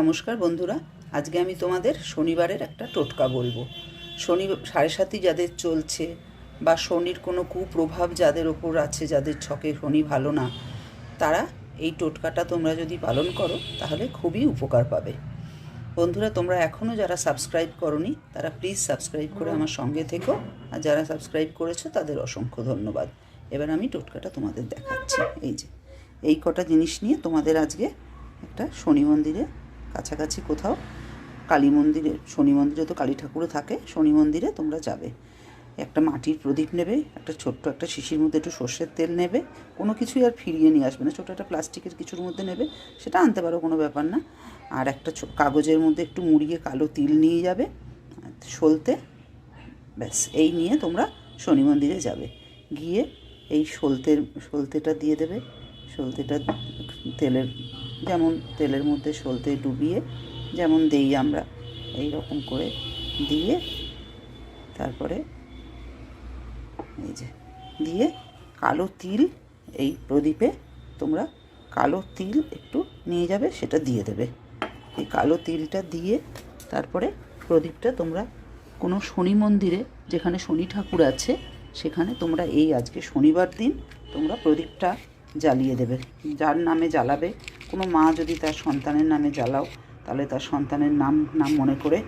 নমস্কার বন্ধুরা, আজকে আমি তোমাদের শনিবারের একটা টোটকা বলব। শনি সাড়ে সাতই যাদের চলছে বা শনির কোনো কুপ্রভাব যাদের ওপর আছে, যাদের ছকে শনি ভালো না, তারা এই টোটকাটা তোমরা যদি পালন করো, তাহলে খুবই উপকার পাবে। বন্ধুরা, তোমরা এখনও যারা সাবস্ক্রাইব করনি, তারা প্লিজ সাবস্ক্রাইব করে আমার সঙ্গে থেকো। আর যারা সাবস্ক্রাইব করেছ, তাদের অসংখ্য ধন্যবাদ। এবার আমি টোটকাটা তোমাদের দেখাচ্ছি। এই যে, এই কটা জিনিস নিয়ে তোমাদের আজকে একটা শনি মন্দিরে কাছাকাছি কোথাও। কালী মন্দিরে, শনি মন্দিরে তো কালী ঠাকুরও থাকে, শনি মন্দিরে তোমরা যাবে। একটা মাটির প্রদীপ নেবে, একটা ছোট্ট একটা শিশির মধ্যে একটু সর্ষের তেল নেবে, কোনো কিছুই আর ফিরিয়ে নিয়ে আসবে না, ছোটো একটা প্লাস্টিকের কিছুর মধ্যে নেবে, সেটা আনতে পারো, কোনো ব্যাপার না। আর একটা কাগজের মধ্যে একটু মুড়িয়ে কালো তিল নিয়ে যাবে, সলতে, ব্যাস, এই নিয়ে তোমরা শনি মন্দিরে যাবে। গিয়ে এই সলতের, সলতেটা দিয়ে দেবে, সলতেটা তেলের যেমন তেলের মধ্যে সলতে ডুবিয়ে যেমন দেই আমরা এই রকম করে দিয়ে তারপরে এই যে দিয়ে কালো তিল, এই প্রদীপে তোমরা কালো তিল একটু নিয়ে যাবে, সেটা দিয়ে দেবে। এই কালো তিলটা দিয়ে তারপরে প্রদীপটা তোমরা কোনো শনি মন্দিরে, যেখানে শনি ঠাকুর আছে, সেখানে তোমরা এই আজকে শনিবার দিন তোমরা প্রদীপটা জ্বালিয়ে দেবে। যার নামে জ্বালাবে কোনো মা যদি তার সন্তানের নামে জ্বালাও, তাহলে তার সন্তানের নাম নাম মনে করে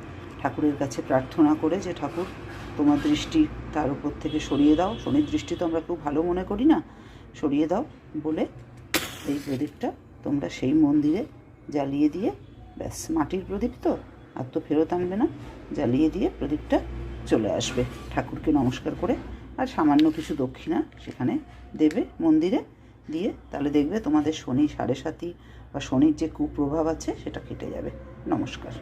ঠাকুরের কাছে প্রার্থনা করে যে, ঠাকুর, তোমার দৃষ্টি তার উপর থেকে সরিয়ে দাও। শনির দৃষ্টি তো আমরা খুব ভালো মনে করি না। সরিয়ে দাও। বলে এই প্রদীপটা তোমরা সেই মন্দিরে জ্বালিয়ে দিয়ে, ব্যাস, মাটির প্রদীপ তো, আর তো ফেরত আনবে না। জ্বালিয়ে দিয়ে প্রদীপটা চলে আসবে। ঠাকুরকে নমস্কার করে, আর সামান্য কিছু দক্ষিণা সেখানে দেবে মন্দিরে। দিয়ে তাহলে দেখবে তোমাদের শনি সাড়ে সাতি বা শনির যে কুপ্রভাব আছে সেটা কেটে যাবে। নমস্কার।